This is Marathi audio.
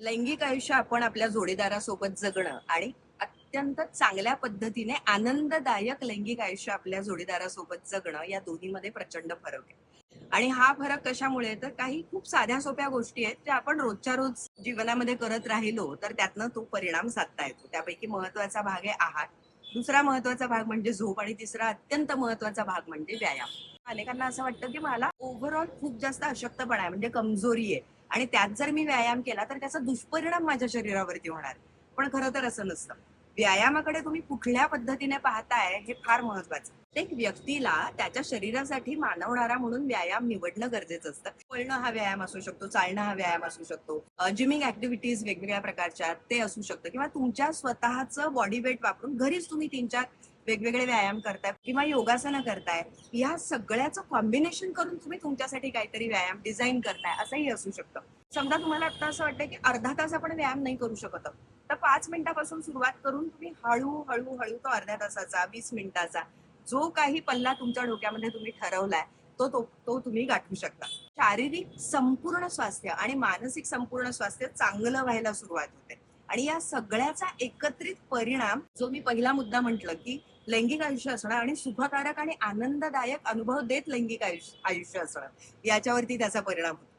लैंगिक आयुष्य आपण आपल्या जोडीदारासोबत जगणं आणि अत्यंत चांगल्या पद्धतीने आनंददायक लैंगिक आयुष्य आपल्या जोडीदारासोबत जगणं या दोन्हीमध्ये प्रचंड फरक आहे. आणि हा फरक कशामुळे तर काही खूप साध्या सोप्या गोष्टी आहेत ज्या आपण रोजच्या रोज जीवनामध्ये करत राहिलो तर त्यातनं तो परिणाम साधता येतो. त्यापैकी महत्त्वाचा भाग आहे आहार. दुसरा महत्त्वाचा भाग म्हणजे झोप आणि तिसरा अत्यंत महत्त्वाचा भाग म्हणजे व्यायाम. अनेकांना असं वाटतं की मला ओव्हरऑल खूप जास्त अशक्तपणा आहे म्हणजे कमजोरी आहे. आणि त्यात जर मी व्यायाम केला तर त्याचा दुष्परिणाम माझ्या शरीरावरती होणार. पण खरं तर असं नसतं. व्यायामाकडे तुम्ही कुठल्या पद्धतीने पाहताय हे फार महत्वाचं. प्रत्येक व्यक्तीला त्याच्या शरीरासाठी मानवणारा म्हणून व्यायाम निवडणं गरजेचं असतं. पळणं हा व्यायाम असू शकतो चालणं हा व्यायाम असू शकतो. जिमिंग ऍक्टिव्हिटीज वेगवेगळ्या प्रकारच्या ते असू शकतं. किंवा तुमच्या स्वतःचं बॉडी वेट वापरून घरीच तुम्ही तीन चार वेगवेगळे व्यायाम करताय किंवा योगासनं करताय या सगळ्याचं कॉम्बिनेशन करून तुम्ही तुमच्यासाठी काहीतरी व्यायाम डिझाईन करताय असंही असू शकतं. समजा तुम्हाला आता असं वाटतं की अर्धा तास आपण व्यायाम नाही करू शकत तर पाच मिनिटापासून सुरुवात करून तुम्ही हळू हळू हळू तो अर्ध्या तासाचा वीस मिनिटाचा जो काही पल्ला तुमच्या डोक्यामध्ये तुम्ही ठरवलाय तो तो तो तुम्ही गाठू शकता. शारीरिक संपूर्ण स्वास्थ्य आणि मानसिक संपूर्ण स्वास्थ्य चांगलं व्हायला सुरुवात होते. आणि या सगळ्याचा एकत्रित परिणाम जो मी पहिला मुद्दा म्हटलं की लैंगिक आयुष्य असणं आणि सुखकारक आणि आनंददायक अनुभव देत लैंगिक आयुष्य आयुष्य असणं याच्यावरती त्याचा परिणाम होतो.